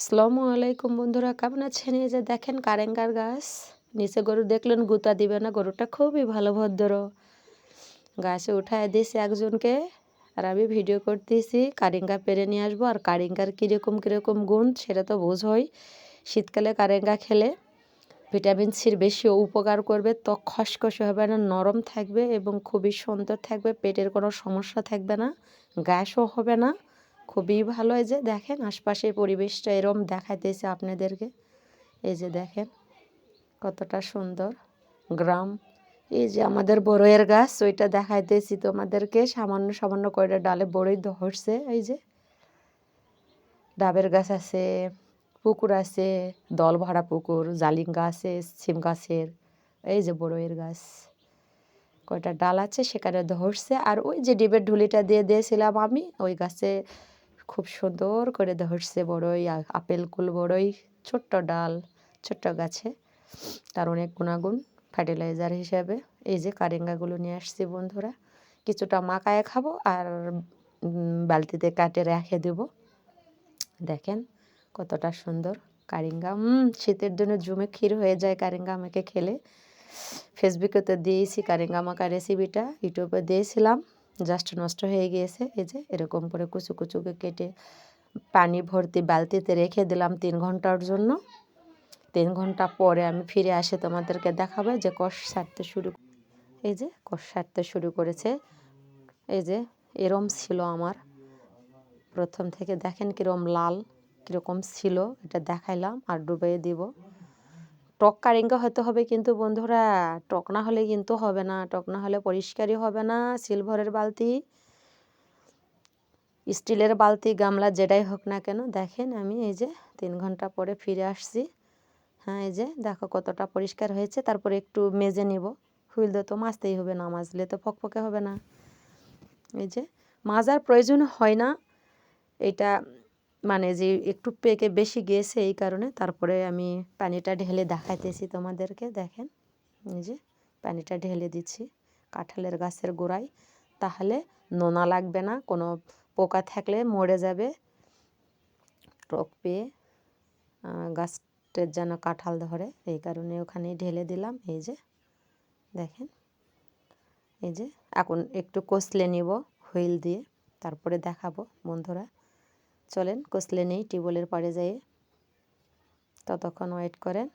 আসসালামু আলাইকুম বন্ধুরা, কেমন আছেন? এই যে দেখেন কারেঙ্গার গাছ। নিচে গরু দেখলেন, গুতা দিবে না, গরুটা খুবই ভালো, ভদ্র। গাছে উঠায় দিয়েছি একজনকে, আর আমি ভিডিও করতেছি কারেঙ্গা পেরে নিয়ে আসব, আর কারেঙ্গার কীরকম কীরকম গুণ সেটা তো বোঝই। শীতকালে কারেঙ্গা খেলে ভিটামিন সির বেশি উপকার করবে, ত্বক খসখসে হবে না, নরম থাকবে এবং খুবই সুন্দর থাকবে, পেটের কোনো সমস্যা থাকবে না, গ্যাসও হবে না। খুবই ভালো। এই যে দেখেন আশপাশের পরিবেশটা এরম দেখাইতেছে আপনাদেরকে। এই যে দেখেন কতটা সুন্দর গ্রাম। এই যে আমাদের বড়ইয়ের গাছ, ওইটা দেখাইতেছি তোমাদেরকে। সামান্য সামান্য কয়টা ডালে বড়ই ধরছে, এই যে। ডাবের গাছ আছে, পুকুর আছে দল ভরা পুকুর জালিঙ্গা আছে সিম গাছের, এই যে বড়ইয়ের গাছ। কয়টা ডাল আছে সেখানে ধরছে। আর ওই যে ডিবের ঢুলিটা দিয়ে দিয়েছিলাম আমি, ওই গাছে খুব সুন্দর করে ধরছে বড়ই আপেল কুল বড়ই, ছোট্ট ডাল, ছোট্ট গাছে। তার অনেক গুণাগুণ ফার্টিলাইজার হিসাবে। এই যে কারেঙ্গাগুলো নিয়ে আসছি বন্ধুরা, কিছুটা মাকায় খাব আর বালতিতে কাটে রেখে দেব। দেখেন কতটা সুন্দর কারিঙ্গা। শীতের জন্য জমে ক্ষীর হয়ে যায় কারিঙ্গা আমাকে খেলে। ফেসবুকেতে দিয়েছি কারিঙ্গা মাকা রেসিপিটা ইউটিউবে দিয়েছিলাম। জাস্ট নষ্ট হয়ে গিয়েছে। এই যে এরকম করে কুচু কুচুকে কেটে পানি ভর্তি বালতিতে রেখে দিলাম তিন ঘণ্টার জন্য। তিন ঘণ্টা পরে আমি ফিরে আসে তোমাদেরকে দেখাবো যে কষ সারতে শুরু এই যে কষ সারতে শুরু করেছে। এই যে এরম ছিল আমার। প্রথম থেকে দেখেন কীরকম লাল, কীরকম ছিল। এটা দেখাইলাম আর ডুবিয়ে দিব। টক কারিঙ্গা হতে হবে কিন্তু বন্ধুরা, টক না হলে কিন্তু হবে না, টক না হলে পরিষ্কারই হবে না, সিলভারের বালতি, স্টিলের বালতি, গামলা যেটাই হোক না কেন, দেখেন আমি এই যে তিন ঘণ্টা পরে ফিরে আসছি হ্যাঁ এই যে দেখো কতটা পরিষ্কার হয়েছে, তারপরে একটু মেজে নিব, হুইল তো মাজতেই হবে না, মাজলে তো ফকফকে হবে না, এই যে, মাজার প্রয়োজন হয় না, এটা মানে যে একটু পেকে বেশি গিয়েছে এই কারণে, তারপরে আমি পানিটা ঢেলে দেখাইতেছি তোমাদেরকে, দেখেন। এই যে পানিটা ঢেলে দিচ্ছি কাঁঠালের গাছের গোড়ায়। তাহলে নোনা লাগবে না, কোনো পোকা থাকলে মরে যাবে। টক পেয়ে গাছটের যেন কাঁঠাল ধরে, এই কারণে ওখানে ঢেলে দিলাম। এই যে, দেখেন। এই যে, এখন একটু কষলে নিব, হুইল দিয়ে, তারপরে দেখাবো বন্ধুরা। চলেন কষলে নেই টিউবওয়েলের পাড়ে যেয়ে ততক্ষণ ওয়েট করেন।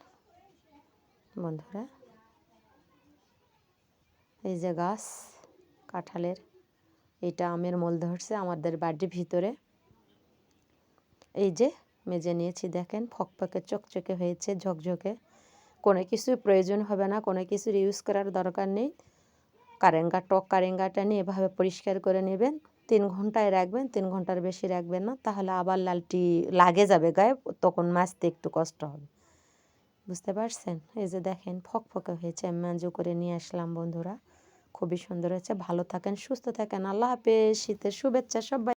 বন্ধুরা, এই যে গাছ, কাঁঠালের, এটা আমের মল ধরছে আমাদের বাড়ির ভিতরে। এই যে মেজে নিয়েছি, দেখেন, ফকফকে, চকচকে হয়েছে, ঝকঝকে। কোনো কিছুর প্রয়োজন হবে না, কোনো কিছুর ইউজ করার দরকার নেই। কারেঙ্গা টক কারেঙ্গাটা নিয়ে এভাবে পরিষ্কার করে নেবেন। তিন ঘন্টায় রাখবেন, তিন ঘণ্টার বেশি রাখবেন না, তাহলে আবার লালটি লাগে যাবে গায়ে, তখন মাছতে একটু কষ্ট হবে। বুঝতে পারছেন? এই যে দেখেন, ফকফকে হয়েছে ম্যাঞ্জু করে নিয়ে আসলাম বন্ধুরা। খুবই সুন্দর হয়েছে, ভালো থাকেন, সুস্থ থাকেন, আল্লাহ হাফেজ, শীতের শুভেচ্ছা, সবাই